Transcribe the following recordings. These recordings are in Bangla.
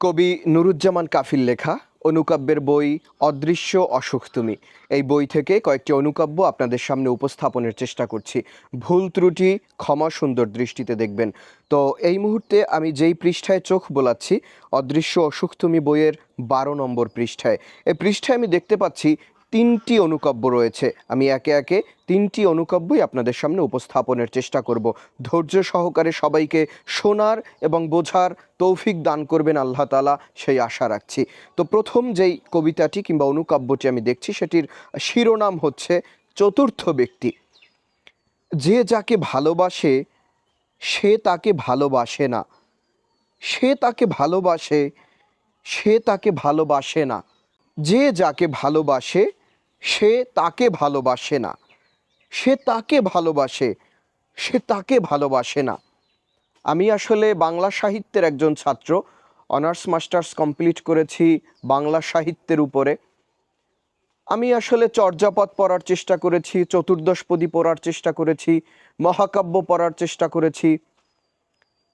কবি নুরুজ্জামান কাফিল লেখা অনুকাব্যের বই অদৃশ্য অসুখ তুমি। এই বই থেকে কয়েকটি অনুকাব্য আপনাদের সামনে উপস্থাপনের চেষ্টা করছি। ভুল ত্রুটি, ক্ষমা সুন্দর দৃষ্টিতে দেখবেন। তো এই মুহূর্তে আমি যেই পৃষ্ঠায় চোখ বোলাচ্ছি, অদৃশ্য অসুখ তুমি বইয়ের বারো নম্বর পৃষ্ঠায়। এই পৃষ্ঠায় আমি দেখতে পাচ্ছি তিনটি অনুকাব্য রয়েছে। আমি একে একে তিনটি অনুকাব্যই আপনাদের সামনে উপস্থাপনের চেষ্টা করব। ধৈর্য সহকারে সবাইকে শোনার এবং বোঝার তৌফিক দান করবেন আল্লাহ তালা সেই আশা রাখছি। তো প্রথম যেই কবিতাটি কিংবা অনুকাব্যটি আমি দেখছি, সেটির শিরোনাম হচ্ছে, চতুর্থ ব্যক্তি। যে যাকে ভালোবাসে, সে তাকে ভালোবাসে না। সে তাকে ভালোবাসে, সে তাকে ভালোবাসে না। যে যাকে ভালোবাসে সে তাকে ভালোবাসে না। সে তাকে ভালোবাসে, সে তাকে ভালোবাসে না। আমি আসলে বাংলা সাহিত্যের একজন ছাত্র। অনার্স, মাস্টার্স কমপ্লিট করেছি বাংলা সাহিত্যের উপরে। আমি আসলে চর্যাপদ পড়ার চেষ্টা করেছি চতুর্দশপদী পড়ার চেষ্টা করেছি, মহাকাব্য পড়ার চেষ্টা করেছি।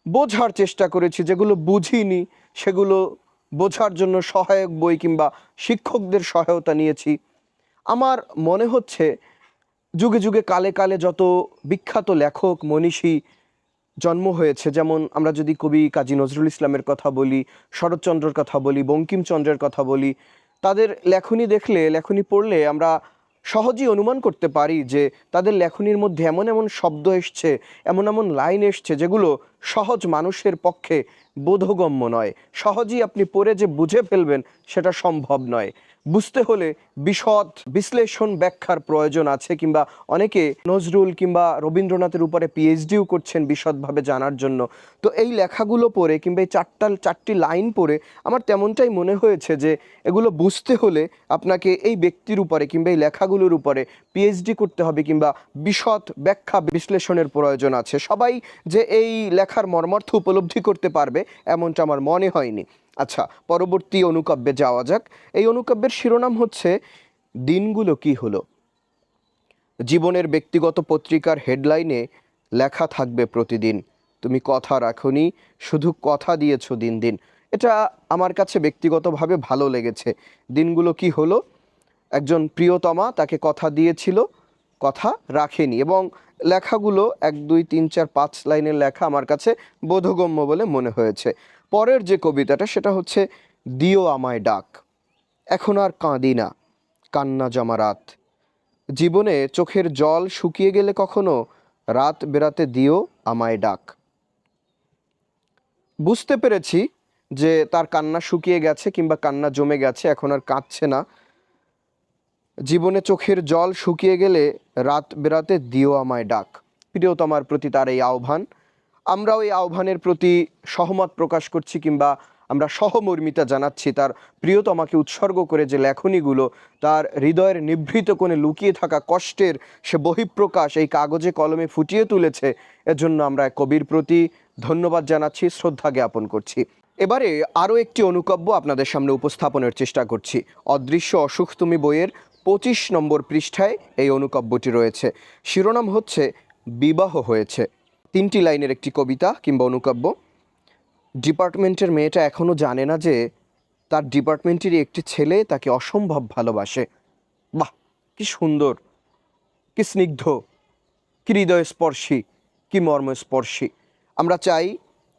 বোঝার চেষ্টা করেছি, যেগুলো বুঝিনি, সেগুলো বোঝার জন্য সহায়ক বই কিংবা শিক্ষকদের সহায়তা নিয়েছি। আমার মনে হচ্ছে যুগে যুগে কালে কালে যত বিখ্যাত লেখক, মনীষী জন্ম হয়েছে, যেমন আমরা যদি কবি কাজী নজরুল ইসলামের কথা বলি, শরৎচন্দ্রের কথা বলি, বঙ্কিমচন্দ্রের কথা বলি, তাদের লেখনী দেখলে, লেখনী পড়লে আমরা সহজেই অনুমান করতে পারি যে তাদের লেখনীর মধ্যে এমন এমন শব্দ এসছে, এমন এমন লাইন এসছে যেগুলো সহজ মানুষের পক্ষে বোধগম্য নয়। সহজেই আপনি পড়ে যে বুঝে ফেলবেন, সেটা সম্ভব নয়। বুঝতে হলে বিশদ বিশ্লেষণ ব্যাখ্যার প্রয়োজন আছে কিংবা অনেকে নজরুল কিংবা রবীন্দ্রনাথের উপরে পিএইচডিও করছেন বিশদভাবে জানার জন্য। তো এই লেখাগুলো পড়ে কিংবা এই চারটা, চারটি লাইন পড়ে আমার তেমনটাই মনে হয়েছে যে এগুলো বুঝতে হলে আপনাকে এই ব্যক্তির উপরে কিংবা এই লেখাগুলোর উপরে পিএইচডি করতে হবে কিংবা বিশদ ব্যাখ্যা বিশ্লেষণের প্রয়োজন আছে। সবাই যে এই লেখার মর্মার্থ উপলব্ধি করতে পারবে এমনটা আমার মনে হয়নি। আচ্ছা পরবর্তী অনুকাব্যে যাওয়া যাক। এই অনুকাব্যের শিরোনাম হচ্ছে, দিনগুলো কি হলো? জীবনের ব্যক্তিগত পত্রিকার হেডলাইনে লেখা থাকবে প্রতিদিন। তুমি কথা রাখনি, শুধু কথা দিয়েছ দিন দিন। এটা আমার কাছে ব্যক্তিগতভাবে ভালো লেগেছে। দিনগুলো কি হলো? একজন প্রিয়তমা তাকে কথা দিয়েছিল, কথা রাখেনি এবং লেখাগুলো এক, দুই, তিন, চার, পাঁচ লাইনের লেখা আমার কাছে বোধগম্য বলে মনে হয়েছে। পরের যে কবিতাটা, সেটা হচ্ছে, দিও আমায় ডাক, এখন আর কাঁদি না, কান্না জমা রাত। জীবনে চোখের জল শুকিয়ে গেলে কখনো রাত বেরাতে দিও আমায় ডাক। বুঝতে পেরেছি যে তার কান্না শুকিয়ে গেছে কিংবা কান্না জমে গেছে, এখন আর কাঁদছে না। জীবনে চোখের জল শুকিয়ে গেলে রাত বেরাতে দিও আমায় ডাক। প্রিয়তমার প্রতি তার এই আহ্বান। আমরাও এই আহ্বানের প্রতি সহমত প্রকাশ করছি কিংবা আমরা সহমর্মিতা জানাচ্ছি তার প্রিয়তমাকে উৎসর্গ করে যে লেখনীগুলো তার হৃদয়ের নিভৃত কোণে লুকিয়ে থাকা কষ্টের সে বহিঃপ্রকাশ এই কাগজে কলমে ফুটিয়ে তুলেছে, এজন্য আমরা কবির প্রতি ধন্যবাদ জানাচ্ছি, শ্রদ্ধা জ্ঞাপন করছি। এবারে আরও একটি অনুকাব্য আপনাদের সামনে উপস্থাপনের চেষ্টা করছি। অদৃশ্য অসুখ তুমি বইয়ের পঁচিশ নম্বর পৃষ্ঠায় এই অনুকাব্যটি রয়েছে। শিরোনাম হচ্ছে, বিবাহ হয়েছে। তিনটি লাইনের একটি কবিতা কিংবা অনুকাব্য। ডিপার্টমেন্টের মেয়েটা এখনও জানে না যে তার ডিপার্টমেন্টেরই একটি ছেলে তাকে অসম্ভব ভালোবাসে। বাহ, কি সুন্দর, কি স্নিগ্ধ, কি হৃদয়স্পর্শী, কি মর্মস্পর্শী। আমরা চাই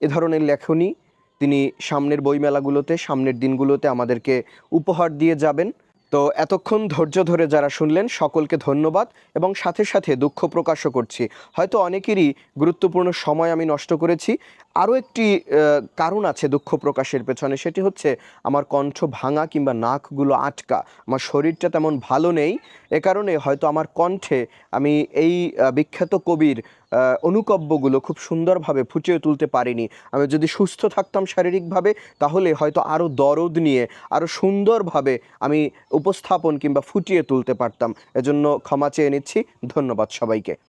এ ধরনের লেখনী তিনি সামনের বইমেলাগুলোতে, সামনের দিনগুলোতে আমাদেরকে উপহার দিয়ে যাবেন। তো এতক্ষণ ধৈর্য ধরে যারা শুনলেন, সকলকে ধন্যবাদ এবং সাথে সাথে দুঃখ প্রকাশও করছি। হয়তো অনেকেরই গুরুত্বপূর্ণ সময় আমি নষ্ট করেছি। আরও একটি কারণ আছে দুঃখ প্রকাশের পেছনে, সেটি হচ্ছে আমার কণ্ঠ ভাঙা কিংবা নাকগুলো আটকা। আমার শরীরটা তেমন ভালো নেই, এ কারণে হয়তো আমার কণ্ঠে আমি এই বিখ্যাত কবির অনুকব্যগুলো খুব সুন্দরভাবে ফুটিয়ে তুলতে পারিনি। আমি যদি সুস্থ থাকতাম শারীরিকভাবে, তাহলে হয়তো আরও দরদ নিয়ে, আরও সুন্দরভাবে আমি উপস্থাপন কিংবা ফুটিয়ে তুলতে পারতাম। এজন্য ক্ষমা চেয়ে নিচ্ছি। ধন্যবাদ সবাইকে।